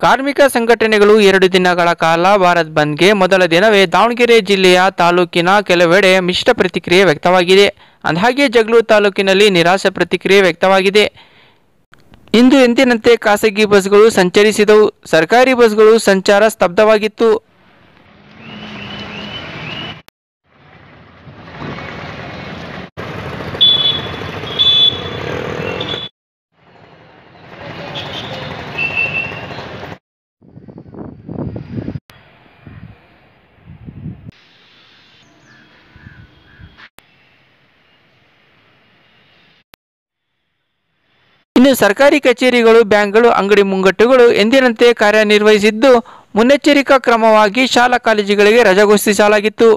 ಕಾರ್ಮಿಕ ಸಂಘಟನೆಗಳು ಎರಡು ದಿನಗಳ ಕಾಲ ಭಾರತ್ ಬಂದ್ಗೆ ಮೊದಲ ದಿನವೇ ದಾವಣಗೆರೆ ಜಿಲ್ಲೆಯ ತಾಲೂಕಿನ ಕೆಲವೆಡೆ ಮಿಶ್ರ ಪ್ರತಿಕ್ರಿಯೆ ವ್ಯಕ್ತವಾಗಿದೆ. ಅಂದಹಾಗೆ ಜಗಳೂರು ತಾಲೂಕಿನಲ್ಲಿ ನಿರಾಸೆ ಪ್ರತಿಕ್ರಿಯೆ ವ್ಯಕ್ತವಾಗಿದೆ. ಇಂದು ಎಂದಿನಂತೆ ಖಾಸಗಿ ಬಸ್ಗಳು ಸಂಚರಿಸಿದವು. ಸರ್ಕಾರಿ ಬಸ್ಗಳು ಸಂಚಾರ ಸ್ತಬ್ಧವಾಗಿತ್ತು. ಇನ್ನು ಸರ್ಕಾರಿ ಕಚೇರಿಗಳು ಬ್ಯಾಂಕ್ಗಳು ಅಂಗಡಿ ಮುಂಗಟ್ಟುಗಳು ಎಂದಿನಂತೆ ಕಾರ್ಯನಿರ್ವಹಿಸಿದ್ದು ಮುನ್ನೆಚ್ಚರಿಕಾ ಕ್ರಮವಾಗಿ ಶಾಲಾ ಕಾಲೇಜುಗಳಿಗೆ ರಜೆ ಘೋಷಿಸಲಾಗಿತ್ತು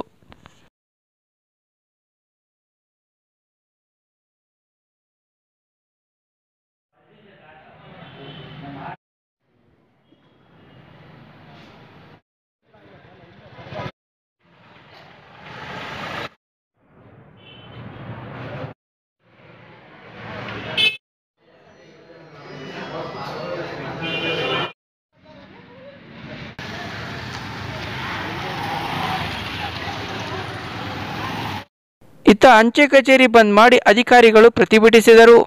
ಇತ್ತ ಅಂಚೆ ಕಚೇರಿ ಬಂದ್ ಮಾಡಿ ಅಧಿಕಾರಿಗಳು ಪ್ರತಿಭಟಿಸಿದರು.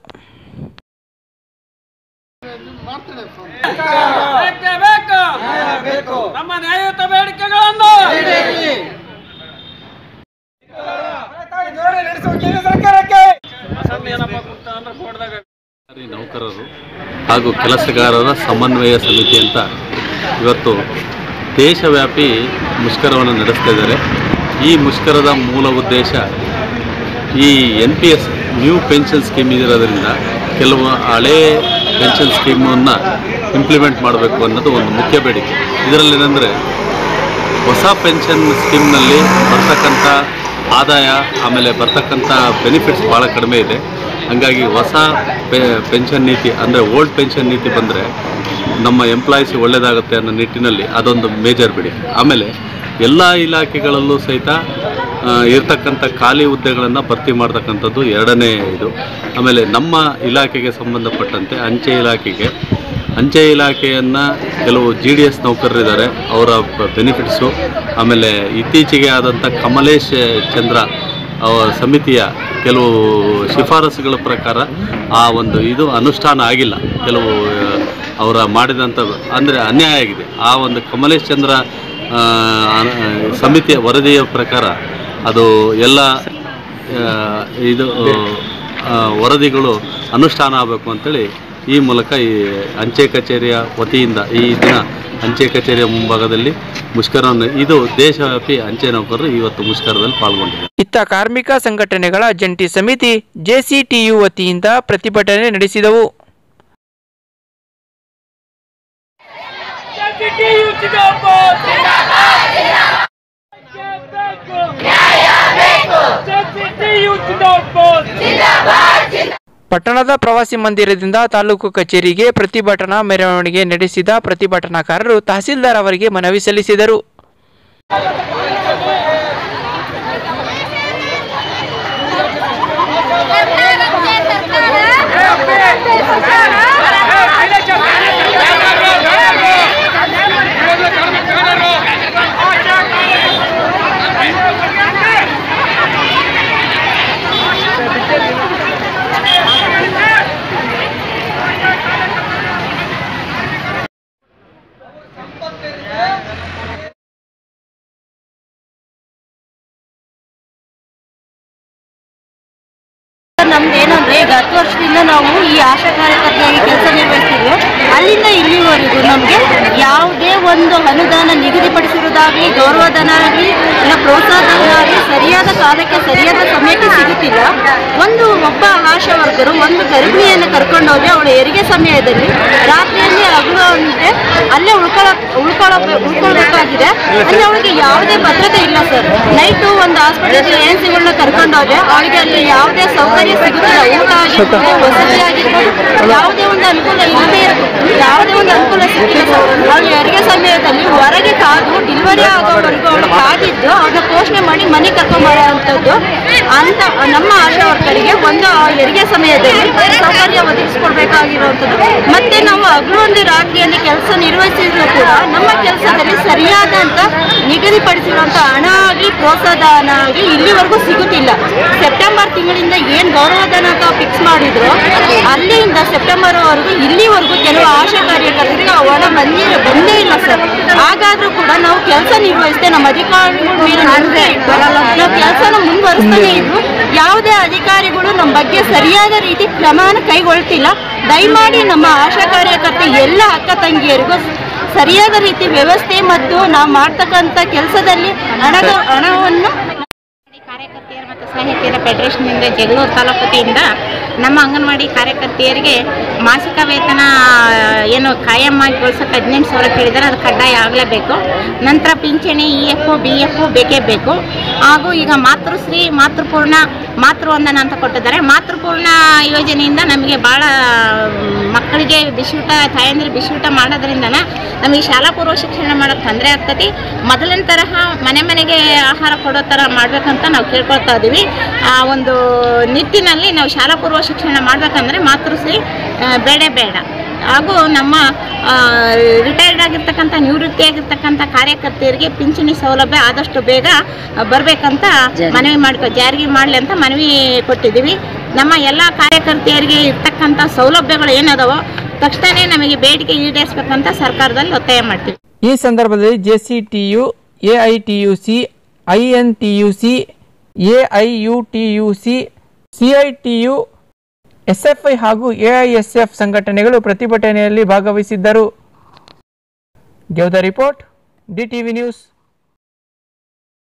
ನೌಕರರು ಹಾಗೂ ಕೆಲಸಗಾರರ ಸಮನ್ವಯ ಸಮಿತಿ ಅಂತ ಇವತ್ತು ದೇಶವ್ಯಾಪಿ ಮುಷ್ಕರವನ್ನು ನಡೆಸ್ತಾ ಇದ್ದಾರೆ. ಈ ಮುಷ್ಕರದ ಮೂಲ ಉದ್ದೇಶ ಈ N P S new pension scheme ಇರೋದರಿಂದ ಕೆಲವು ಹಳೇ ಪೆನ್ಷನ್ ಸ್ಕೀಮನ್ನು ಇಂಪ್ಲಿಮೆಂಟ್ ಮಾಡಬೇಕು ಅನ್ನೋದು ಒಂದು ಮುಖ್ಯ ಬೇಡಿಕೆ. ಇದರಲ್ಲಿ ಏನಂದರೆ, ಹೊಸ ಪೆನ್ಷನ್ ಸ್ಕೀಮ್ನಲ್ಲಿ ಬರ್ತಕ್ಕಂಥ ಆದಾಯ, ಆಮೇಲೆ ಬರ್ತಕ್ಕಂಥ ಬೆನಿಫಿಟ್ಸ್ ಭಾಳ ಕಡಿಮೆ ಇದೆ. ಹಾಗಾಗಿ ಹೊಸ ಪೆನ್ಷನ್ ನೀತಿ, ಅಂದರೆ ಓಲ್ಡ್ ಪೆನ್ಷನ್ ನೀತಿ ಬಂದರೆ ನಮ್ಮ ಎಂಪ್ಲಾಯೀಸ್ ಒಳ್ಳೆಯದಾಗುತ್ತೆ ಅನ್ನೋ ನಿಟ್ಟಿನಲ್ಲಿ ಅದೊಂದು ಮೇಜರ್ ಬಿಡಿ ಆಮೇಲೆ ಎಲ್ಲ ಇಲಾಖೆಗಳಲ್ಲೂ ಸಹಿತ ಇರ್ತಕ್ಕಂಥ ಖಾಲಿ ಹುದ್ದೆಗಳನ್ನು ಭರ್ತಿ ಮಾಡ್ತಕ್ಕಂಥದ್ದು ಎರಡನೇ ಇದು. ಆಮೇಲೆ ನಮ್ಮ ಇಲಾಖೆಗೆ ಸಂಬಂಧಪಟ್ಟಂತೆ ಅಂಚೆ ಇಲಾಖೆಗೆ. ಅಂಚೆ ಇಲಾಖೆಯನ್ನು ಕೆಲವು ಜಿ ಡಿ ಎಸ್ ನೌಕರರಿದ್ದಾರೆ, ಅವರ ಬೆನಿಫಿಟ್ಸು ಆಮೇಲೆ ಇತ್ತೀಚೆಗೆ ಆದಂಥ ಕಮಲೇಶ್ ಚಂದ್ರ ಅವರ ಸಮಿತಿಯ ಕೆಲವು ಶಿಫಾರಸುಗಳ ಪ್ರಕಾರ ಆ ಒಂದು ಇದು ಅನುಷ್ಠಾನ ಆಗಿಲ್ಲ. ಕೆಲವು ಅವರ ಮಾಡಿದಂಥ ಅಂದರೆ ಅನ್ಯಾಯ ಆಗಿದೆ. ಆ ಒಂದು ಕಮಲೇಶ್ ಚಂದ್ರ ಸಮಿತಿಯ ವರದಿಯ ಪ್ರಕಾರ ಅದು ಎಲ್ಲ ಇದು ವರದಿಗಳು ಅನುಷ್ಠಾನ ಆಗಬೇಕು ಅಂತೇಳಿ ಈ ಮೂಲಕ ಈ ಅಂಚೆ ಕಚೇರಿಯ ವತಿಯಿಂದ ಈ ದಿನ ಅಂಚೆ ಕಚೇರಿಯ ಮುಂಭಾಗದಲ್ಲಿ ಮುಷ್ಕರವನ್ನು ಇದು ದೇಶವ್ಯಾಪಿ ಅಂಚೆ ನೌಕರರು ಇವತ್ತು ಮುಷ್ಕರದಲ್ಲಿ ಪಾಲ್ಗೊಂಡಿದ್ದಾರೆ. ಇತ್ತ ಕಾರ್ಮಿಕ ಸಂಘಟನೆಗಳ ಜಂಟಿ ಸಮಿತಿ ಜೆಸಿಟಿಯು ವತಿಯಿಂದ ಪ್ರತಿಭಟನೆ ನಡೆಸಿದವು. ಪಟ್ಟಣದ ಪ್ರವಾಸಿ ಮಂದಿರದಿಂದ ತಾಲೂಕು ಕಚೇರಿಗೆ ಪ್ರತಿಭಟನಾ ಮೆರವಣಿಗೆ ನಡೆಸಿದ ಪ್ರತಿಭಟನಾಕಾರರು ತಹಸೀಲ್ದಾರ್ ಅವರಿಗೆ ಮನವಿ ಸಲ್ಲಿಸಿದರು. ನಮ್ದು ಏನಂದ್ರೆ ಈಗ ಹತ್ತು ವರ್ಷದಿಂದ ನಾವು ಈ ಆಶಾ ಕಾರ್ಯಕರ್ತೆಯಾಗಿ ಕೆಲಸ ನಿರ್ವಹಿಸ್ತಿದ್ವಿ. ಅಲ್ಲಿಂದ ಇಲ್ಲಿವರೆಗೂ ನಮಗೆ ಯಾವುದೇ ಒಂದು ಅನುದಾನ ನಿಗದಿಪಡಿಸಿರುವುದಾಗಲಿ ಗೌರವಧನ ಆಗಲಿ ಇಲ್ಲ ಸರಿಯಾದ ಕಾಲಕ್ಕೆ, ಸರಿಯಾದ ಸಮಯಕ್ಕೆ ಸಿಗುತ್ತಿಲ್ಲ. ಒಂದು ಒಬ್ಬ ಆಶಾ ವರ್ಗರು ಒಂದು ಗರ್ಭಿಣಿಯನ್ನು ಕರ್ಕೊಂಡೋಗಿ ಅವಳು ಹೆರಿಗೆ ಸಮಯದಲ್ಲಿ ರಾತ್ರಿಯಲ್ಲಿ ಅಲ್ಲೇ ಉಳ್ಕೊಳ್ಳೋ ಉಳ್ಕೊಳ್ಳೋ ಉಳ್ಕೊಳ್ಬೇಕಾಗಿದೆ. ಅಲ್ಲಿ ಅವಳಿಗೆ ಯಾವುದೇ ಭದ್ರತೆ ಇಲ್ಲ, ಸರ್. ನೈಟು ಒಂದು ಹಾಸ್ಪಿಟಲ್ ಏನ್ಸಿಗಳನ್ನ ಕರ್ಕೊಂಡು ಹೋದ್ರೆ ಅವಳಿಗೆ ಅಲ್ಲಿ ಯಾವುದೇ ಸೌಕರ್ಯ ಸಿಗುತ್ತಿಲ್ಲ. ಊಟ ಆಗಿರ್ಬೋದು, ವಸತಿ ಆಗಿರ್ಬೋದು, ಯಾವುದೇ ಒಂದು ಅನುಕೂಲ ಇಲ್ಲದೆ ಯಾವುದೇ ಒಂದು ಅನುಕೂಲ ಸಿಕ್ಕಿಲ್ಲ ಅವಳು ಹೆರಿಗೆ ಸಮಯದಲ್ಲಿ ಹೊರಗೆ ಕಾದು ಡಿಲಿವರಿ ಆಗೋವರೆಗೂ ಅವಳು ಕಾದಿದ್ದು ಅವ್ರನ್ನ ಪೋಷಣೆ ಮಾಡಿ ಮನೆ ಕರ್ಕೊಂಬರೋವಂಥದ್ದು. ಅಂತ ನಮ್ಮ ಆಶಾ ವರ್ಕರಿಗೆ ಒಂದು ಹೆರಿಗೆ ಸಮಯದಲ್ಲಿ ಸೌಕರ್ಯ ಒದಗಿಸ್ಕೊಡ್ಬೇಕಾಗಿರುವಂಥದ್ದು. ಮತ್ತೆ ನಾವು ಹಗಲೊಂದು ರಾತ್ರಿಯಲ್ಲಿ ಕೆಲಸ ನಿರ್ವಹಿಸಿದ್ರು ಕೂಡ ನಮ್ಮ ಕೆಲಸದಲ್ಲಿ ಸರಿಯಾದಂತ ನಿಗದಿಪಡಿಸಿರುವಂತ ಹಣ ಆಗಲಿ ಪ್ರೋತ್ಸಾಹನ ಆಗಲಿ ಇಲ್ಲಿವರೆಗೂ ಸಿಗುತ್ತಿಲ್ಲ. ಸೆಪ್ಟೆಂಬರ್ ತಿಂಗಳಿಂದ ಏನು ಗೌರವಧನ ಅಂತ ಫಿಕ್ಸ್ ಮಾಡಿದ್ರು ಅಲ್ಲಿಂದ ಸೆಪ್ಟೆಂಬರ್ ವರೆಗೂ ಇಲ್ಲಿವರೆಗೂ ಕೆಲವು ಆಶಾ ಕಾರ್ಯಕರ್ತರಿಗೆ ಒಳ ಬಂದಿ ಬಂದೇ ಇಲ್ಲ ಸರ್. ಹಾಗಾದ್ರೂ ಕೂಡ ನಾವು ಕೆಲಸ ನಿರ್ವಹಿಸದೆ ನಮ್ಮ ಅಧಿಕಾರಿಗಳ ಮೇಲೆ ನಂಬಿಕೆ ಇಟ್ಟು ಕೆಲಸನ ಇದ್ರು. ಯಾವುದೇ ಅಧಿಕಾರಿಗಳು ನಮ್ಮ ಬಗ್ಗೆ ಸರಿಯಾದ ರೀತಿ ಪ್ರಮಾಣ ಕೈಗೊಳ್ತಿಲ್ಲ. ದಯಮಾಡಿ ನಮ್ಮ ಆಶಾ ಕಾರ್ಯಕರ್ತೆ ಎಲ್ಲ ಅಕ್ಕ ತಂಗಿಯರಿಗೂ ಸರಿಯಾದ ರೀತಿ ವ್ಯವಸ್ಥೆ ಮತ್ತು ನಾವು ಮಾಡ್ತಕ್ಕಂಥ ಕೆಲಸದಲ್ಲಿ ಹಣದ ಹಣವನ್ನು ಕಾರ್ಯಕರ್ತೆಯರು ಮತ್ತು ಸಾಹಿತ್ಯರ ಫೆಡರೇಷನ್ನಿಂದ ಜಗಳೂರು ತಾಲೂಕು ವತಿಯಿಂದ ನಮ್ಮ ಅಂಗನವಾಡಿ ಕಾರ್ಯಕರ್ತೆಯರಿಗೆ ಮಾಸಿಕ ವೇತನ ಏನು ಕಾಯಮ್ಮಾಗಿ ಬಳಸೋಕೆ ಹದಿನೆಂಟು ಸಾವಿರ ಕೇಳಿದರೆ ಅದು ಕಡ್ಡಾಯ ಆಗಲೇಬೇಕು. ನಂತರ ಪಿಂಚಣಿ, ಇ ಎಫ್ ಬಿ ಎಫ್ ಬೇಕೇ ಬೇಕು. ಹಾಗೂ ಈಗ ಮಾತೃಶ್ರೀ, ಮಾತೃಪೂರ್ಣ ಮಾತೃವಂದನ ಅಂತ ಕೊಟ್ಟಿದ್ದಾರೆ. ಮಾತೃಪೂರ್ಣ ಯೋಜನೆಯಿಂದ ನಮಗೆ ಭಾಳ ಮಕ್ಕಳಿಗೆ ಬಿಸಿಯೂಟ, ತಾಯಂದಿರು ಬಿಸಿಯೂಟ ಮಾಡೋದ್ರಿಂದ ನಮಗೆ ಶಾಲಾ ಪೂರ್ವ ಶಿಕ್ಷಣ ಮಾಡೋಕ್ಕೆ ತೊಂದರೆ ಆಗ್ತತಿ. ಮೊದಲಿನ ತರಹ ಮನೆ ಮನೆಗೆ ಆಹಾರ ಕೊಡೋ ಥರ ಮಾಡಬೇಕಂತ ನಾವು ಕೇಳ್ಕೊಳ್ತಾ ಇದ್ದೀವಿ ಆ ಒಂದು ನಿಟ್ಟಿನಲ್ಲಿ ನಾವು ಶಾಲಾ ಪೂರ್ವ ಶಿಕ್ಷಣ ಮಾಡಬೇಕಂದ್ರೆ ಮಾತೃಶ್ರೀ ಬೇಡ ಬೇಡ. ಹಾಗೂ ನಮ್ಮ ರಿಟೈರ್ಡ್ ಆಗಿರ್ತಕ್ಕಂಥ ನಿವೃತ್ತಿಯಾಗಿರ್ತಕ್ಕಂಥ ಕಾರ್ಯಕರ್ತೆಯರಿಗೆ ಪಿಂಚಣಿ ಸೌಲಭ್ಯ ಆದಷ್ಟು ಬೇಗ ಬರಬೇಕಂತ ಮನವಿ ಮಾಡ್ಕೊ, ಜಾರಿಗೆ ಮಾಡಲಿ ಅಂತ ಮನವಿ ಕೊಟ್ಟಿದ್ದೀವಿ. ನಮ್ಮ ಎಲ್ಲ ಕಾರ್ಯಕರ್ತೆಯರಿಗೆ ಇರ್ತಕ್ಕಂಥ ಸೌಲಭ್ಯಗಳು ಏನದವೋ ತಕ್ಷಣವೇ ನಮಗೆ ಬೇಡಿಕೆ ಈಡೇರಿಸಬೇಕಂತ ಸರ್ಕಾರದಲ್ಲಿ ಒತ್ತಾಯ ಮಾಡ್ತೀವಿ. ಈ ಸಂದರ್ಭದಲ್ಲಿ J C T U A I T U C I N T U C A I U T U C C I T U S F I ಹಾಗೂ ಎ ಐ ಎಸ್ ಎಫ್ ಸಂಘಟನೆಗಳು ಪ್ರತಿಭಟನೆಯಲ್ಲಿ ಭಾಗವಹಿಸಿದ್ದರು. ಗೆವ್ the report D T V news.